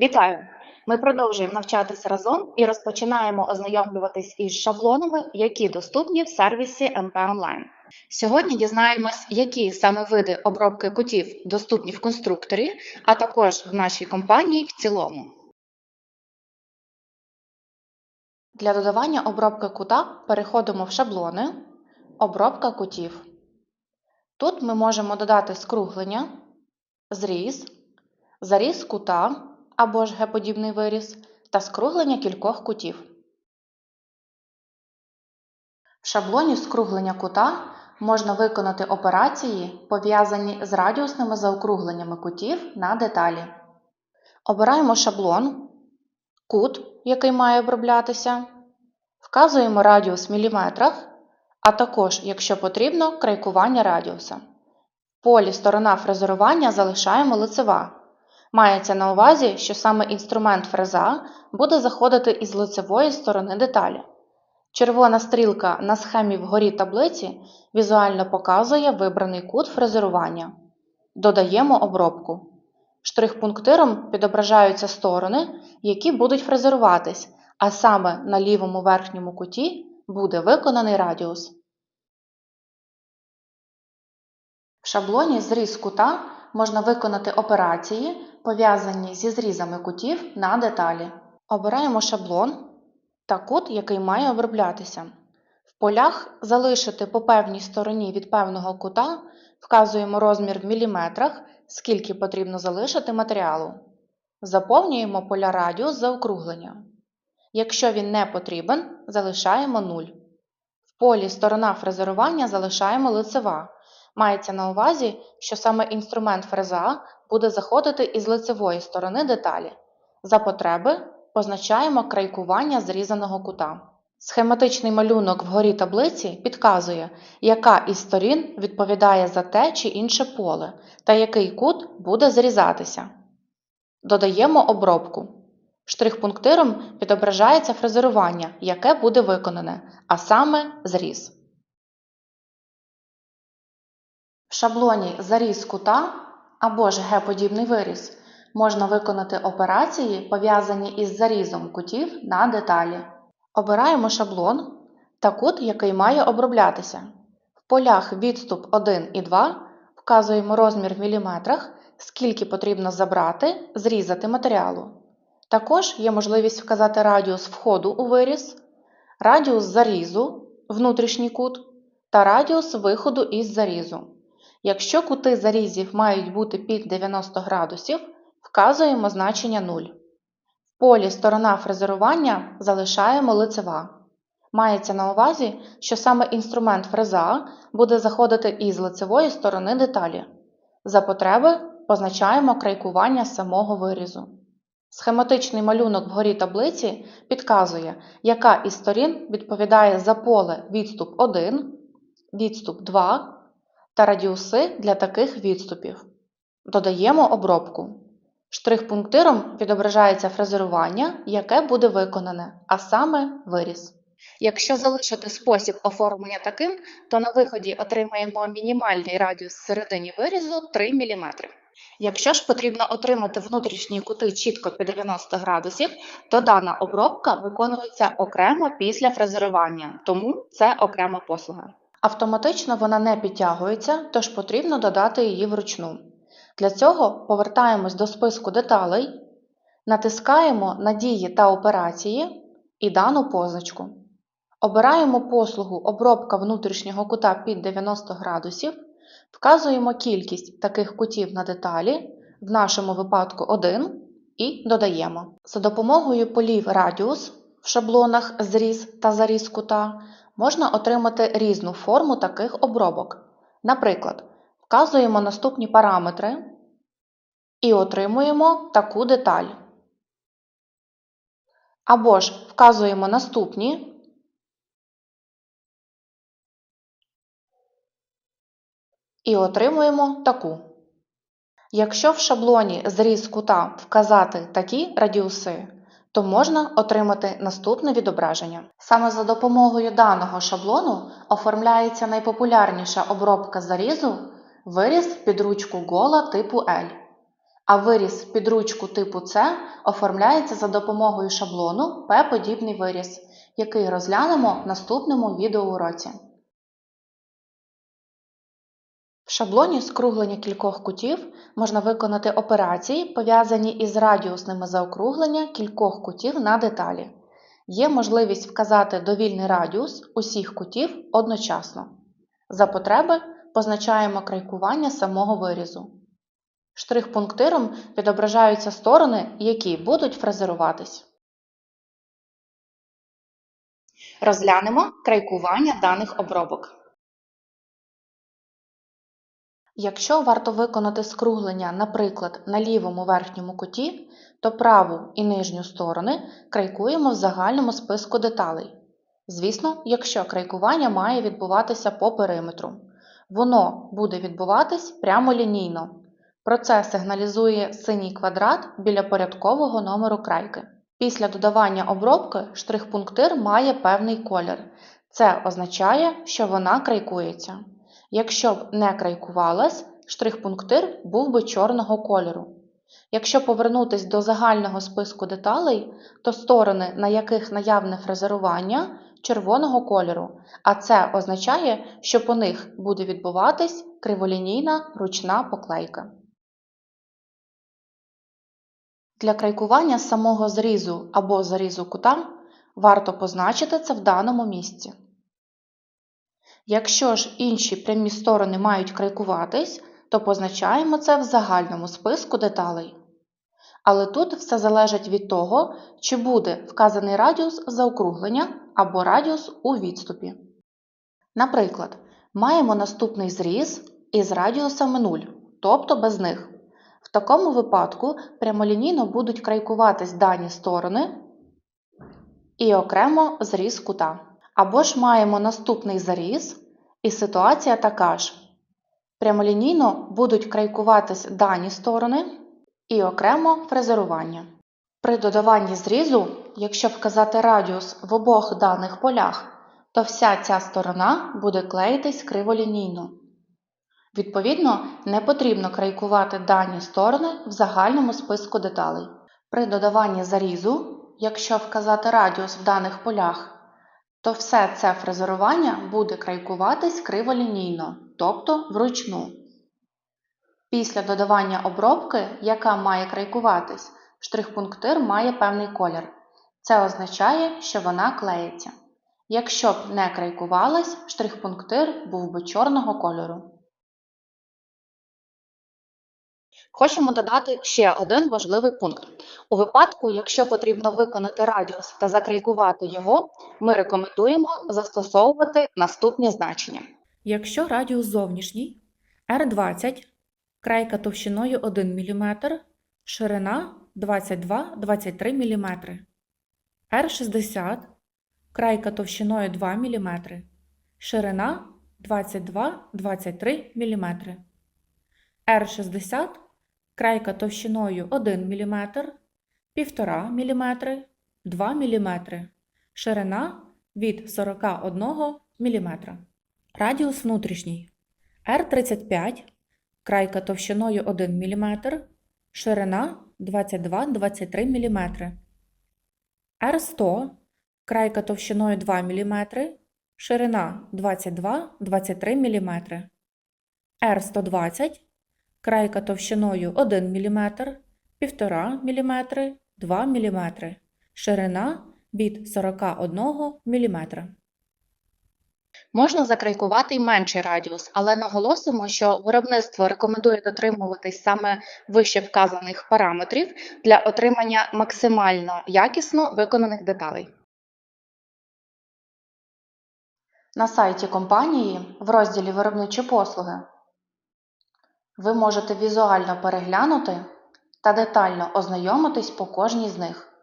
Вітаю! Ми продовжуємо навчатися разом і розпочинаємо ознайомлюватись із шаблонами, які доступні в сервісі МП Онлайн. Сьогодні дізнаємось, які саме види обробки кутів доступні в конструкторі, а також в нашій компанії в цілому. Для додавання обробки кута переходимо в шаблони, обробка кутів. Тут ми можемо додати скруглення, зріз, заріз кута або ж Г-подібний виріз та скруглення кількох кутів. В шаблоні скруглення кута можна виконати операції, пов'язані з радіусними заокругленнями кутів на деталі. Обираємо шаблон, кут, який має оброблятися, вказуємо радіус в міліметрах, а також, якщо потрібно, крайкування радіуса. В полі сторона фрезерування залишаємо лицева. Мається на увазі, що саме інструмент фреза буде заходити із лицевої сторони деталі. Червона стрілка на схемі вгорі таблиці візуально показує вибраний кут фрезерування. Додаємо обробку. Штрих-пунктиром відображаються сторони, які будуть фрезеруватись, а саме на лівому верхньому куті буде виконаний радіус. В шаблоні зріз кута можна виконати операції, пов'язані зі зрізами кутів на деталі. Обираємо шаблон та кут, який має оброблятися. В полях залишити по певній стороні від певного кута вказуємо розмір в міліметрах, скільки потрібно залишити матеріалу. Заповнюємо поля радіус заокруглення. Якщо він не потрібен, залишаємо 0. В полі сторона фрезерування залишаємо лицева. Мається на увазі, що саме інструмент фреза буде заходити із лицевої сторони деталі. За потреби позначаємо крайкування зрізаного кута. Схематичний малюнок вгорі таблиці підказує, яка із сторін відповідає за те чи інше поле та який кут буде зрізатися. Додаємо обробку. Штрих-пунктиром відображається фрезерування, яке буде виконане, а саме зріз. В шаблоні заріз кута або ж Г-подібний виріз можна виконати операції, пов'язані із зарізом кутів на деталі. Обираємо шаблон та кут, який має оброблятися. В полях відступ 1 і 2 вказуємо розмір в міліметрах, скільки потрібно забрати, зрізати матеріалу. Також є можливість вказати радіус входу у виріз, радіус зарізу, внутрішній кут та радіус виходу із зарізу. Якщо кути зарізів мають бути під 90 градусів, вказуємо значення 0. В полі сторона фрезерування залишаємо лицева. Мається на увазі, що саме інструмент фреза буде заходити із лицевої сторони деталі. За потреби позначаємо крайкування самого вирізу. Схематичний малюнок вгорі таблиці підказує, яка із сторін відповідає за поле відступ 1, відступ 2 та радіуси для таких відступів. Додаємо обробку. Штрих-пунктиром відображається фрезерування, яке буде виконане, а саме виріз. Якщо залишити спосіб оформлення таким, то на виході отримаємо мінімальний радіус всередині вирізу 3 мм. Якщо ж потрібно отримати внутрішні кути чітко під 90 градусів, то дана обробка виконується окремо після фрезерування, тому це окрема послуга. Автоматично вона не підтягується, тож потрібно додати її вручну. Для цього повертаємось до списку деталей, натискаємо на дії та операції і дану позначку. Обираємо послугу обробка внутрішнього кута під 90 градусів, вказуємо кількість таких кутів на деталі, в нашому випадку 1, і додаємо. За допомогою полів радіус в шаблонах зріз та заріз кута можна отримати різну форму таких обробок. Наприклад, вказуємо наступні параметри і отримуємо таку деталь. Або ж вказуємо наступні і отримуємо таку. Якщо в шаблоні зріз кута вказати такі радіуси, то можна отримати наступне відображення. Саме за допомогою даного шаблону оформляється найпопулярніша обробка зарізу виріз під ручку гола типу L. а виріз під ручку типу С оформляється за допомогою шаблону П-подібний виріз, який розглянемо в наступному відеоуроці. Шаблоні скруглення кількох кутів можна виконати операції, пов'язані із радіусними заокруглення кількох кутів на деталі. Є можливість вказати довільний радіус усіх кутів одночасно. За потреби позначаємо крайкування самого вирізу. Штрих-пунктиром відображаються сторони, які будуть фрезеруватись. Розглянемо крайкування даних обробок. Якщо варто виконати скруглення, наприклад, на лівому верхньому куті, то праву і нижню сторони крайкуємо в загальному списку деталей. Звісно, якщо крайкування має відбуватися по периметру. Воно буде відбуватись прямолінійно. Про це сигналізує синій квадрат біля порядкового номеру крайки. Після додавання обробки штрих-пунктир має певний колір. Це означає, що вона крайкується. Якщо б не крайкувалась, штрих-пунктир був би чорного кольору. Якщо повернутись до загального списку деталей, то сторони, на яких наявне фрезерування, червоного кольору, а це означає, що по них буде відбуватись криволінійна ручна поклейка. Для крайкування самого зрізу або зарізу кута варто позначити це в даному місці. Якщо ж інші прямі сторони мають крайкуватись, то позначаємо це в загальному списку деталей. Але тут все залежить від того, чи буде вказаний радіус заокруглення або радіус у відступі. Наприклад, маємо наступний зріз із радіусами 0, тобто без них. В такому випадку прямолінійно будуть крайкуватись дані сторони і окремо зріз кута. Або ж маємо наступний заріз, і ситуація така ж. Прямолінійно будуть крайкуватись дані сторони і окремо фрезерування. При додаванні зрізу, якщо вказати радіус в обох даних полях, то вся ця сторона буде клеїтись криволінійно. Відповідно, не потрібно крайкувати дані сторони в загальному списку деталей. При додаванні зарізу, якщо вказати радіус в даних полях, то все це фрезерування буде крайкуватись криволінійно, тобто вручну. Після додавання обробки, яка має крайкуватись, штрих-пунктир має певний колір. Це означає, що вона клеїться. Якщо б не крайкувалась, штрих-пунктир був би чорного кольору. Хочемо додати ще один важливий пункт. У випадку, якщо потрібно виконати радіус та закрайкувати його, ми рекомендуємо застосовувати наступні значення. Якщо радіус зовнішній R20, крайка товщиною 1 мм, ширина 22-23 мм, R60, крайка товщиною 2 мм, ширина 22-23 мм, R60, крайка товщиною 1 мм, 1,5 мм, 2 мм, ширина від 41 мм. Радіус внутрішній R35, крайка товщиною 1 мм, ширина 22-23 мм. R100, крайка товщиною 2 мм, ширина 22-23 мм. R120, крайка товщиною 1 мм, 1,5 мм, 2 мм, ширина від 41 мм. Можна закрайкувати й менший радіус, але наголосимо, що виробництво рекомендує дотримуватись саме вище вказаних параметрів для отримання максимально якісно виконаних деталей. На сайті компанії в розділі Виробничі послуги ви можете візуально переглянути та детально ознайомитись по кожній з них.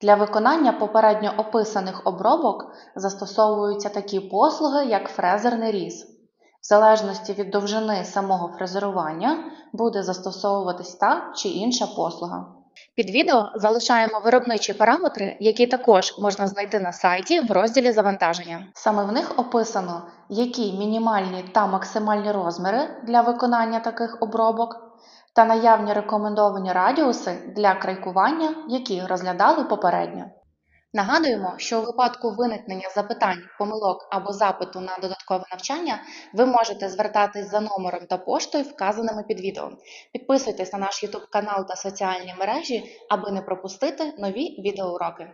Для виконання попередньо описаних обробок застосовуються такі послуги, як фрезерний різ. В залежності від довжини самого фрезерування буде застосовуватись та чи інша послуга. Під відео залишаємо виробничі параметри, які також можна знайти на сайті в розділі завантаження. Саме в них описано, які мінімальні та максимальні розміри для виконання таких обробок, та наявні рекомендовані радіуси для крайкування, які розглядали попередньо. Нагадуємо, що у випадку виникнення запитань, помилок або запиту на додаткове навчання ви можете звертатись за номером та поштою, вказаними під відео. Підписуйтесь на наш YouTube канал та соціальні мережі, аби не пропустити нові відеоуроки.